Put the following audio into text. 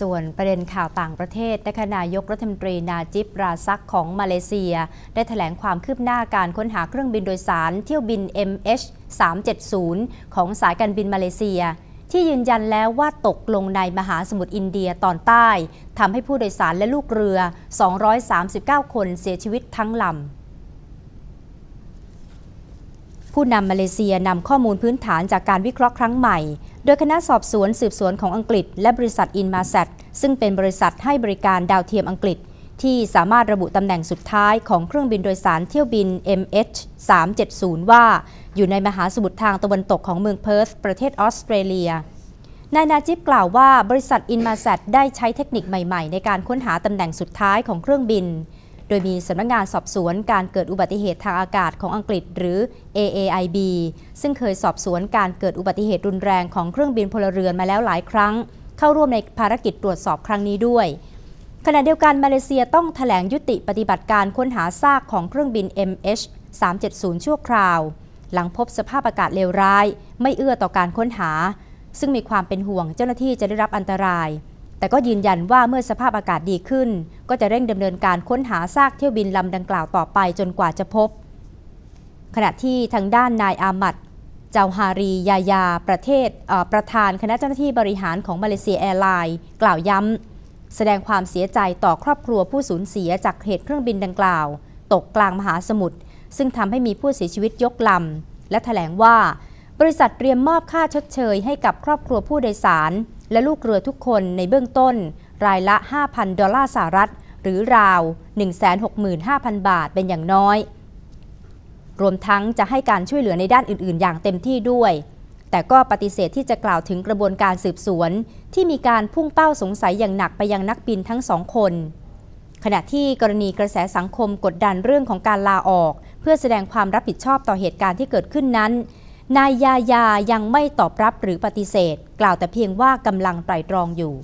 ส่วนประเด็นข่าวต่างประเทศนะคะนายกรัฐมนตรีนาจิบราซักของมาเลเซีย ได้แถลงความคืบหน้าการค้นหาเครื่องบินโดยสารเที่ยวบิน MH370 ของสายการบินมาเลเซีย ที่ยืนยันแล้วว่าตกลงในมหาสมุทรอินเดียตอนใต้ทำให้ผู้โดยสารและลูกเรือ 239 คนเสียชีวิตทั้งลำผู้นำมาเลเซียนำข้อมูลพื้นฐานจากการวิเคราะห์ครั้งใหม่ โดยคณะสอบสวนสืบสวนของอังกฤษ และบริษัทอินมา s ซซึ่งเป็นบริษัทให้บริการดาวเทียมอังกฤษ ที่สามารถระบุตำแหน่งสุดท้ายของเครื่องบินโดยสารเที่ยวบิน MH370 ว่า อยู่ในมหาสมุทรทางตะวันตกของเมืองเพิร์ธประเทศออสเตรเลียนายนาจิบกล่าวว่าบริษัทอินมา s ซได้ใช้เทคนิคใหม่ ๆ ในการค้นหาตำแหน่งสุดท้ายของเครื่องบิน โดยมีสำนักงงานสอบสวนการเกิดอุบัติเหตุทางอากาศของอังกฤษหรือ AAIB ซึ่งเคยสอบสวนการเกิดอุบัติเหตุรุนแรงของเครื่องบินพลเรือนมาแล้วหลายครั้ง เข้าร่วมในภารกิจตรวจสอบครั้งนี้ด้วยขณะเดียวกันมาเลเซียต้องแถลงยุติปฏิบัติการค้นหาซากของเครื่องบิน MH370 ชั่วคราว หลังพบสภาพอากาศเลวร้าย ไม่เอื้อต่อการค้นหา ซึ่งมีความเป็นห่วงเจ้าหน้าที่จะได้รับอันตราย แต่ก็ยืนยันว่าเมื่อสภาพอากาศดีขึ้น ก็จะเร่งดำเนินการค้นหาซากเที่ยวบินลำดังกล่าวต่อไปจนกว่าจะพบ ขณะที่ทางด้านนายอามัดเจ้าฮารียายา ประเทศประธานคณะเจ้าหน้าที่บริหารของมาเลเซียแอร์ไลน์กล่าวย้ำ แสดงความเสียใจต่อครอบครัวผู้สูญเสียจากเหตุเครื่องบินดังกล่าว ตกกลางมหาสมุทรซึ่งทำให้มีผู้เสียชีวิตยกลำและแถลงว่า บริษัทเตรียมมอบค่าชดเชยให้กับครอบครัวผู้โดยสาร และลูกเรือทุกคนในเบื้องต้น รายละ 5,000 ดอลลาร์สหรัฐ หรือราว 165,000 บาทเป็นอย่างน้อย รวมทั้งจะให้การช่วยเหลือในด้านอื่น ๆ อย่างเต็มที่ด้วย แต่ก็ปฏิเสธที่จะกล่าวถึงกระบวนการสืบสวน ที่มีการพุ่งเป้าสงสัยอย่างหนักไปยังนักบินทั้งสองคนขณะที่กรณีกระแสสังคมกดดันเรื่องของการลาออก เพื่อแสดงความรับผิดชอบต่อเหตุการณ์ที่เกิดขึ้นนั้น นายยายายังไม่ตอบรับหรือปฏิเสธ กล่าวแต่เพียงว่ากำลังไตร่ตรองอยู่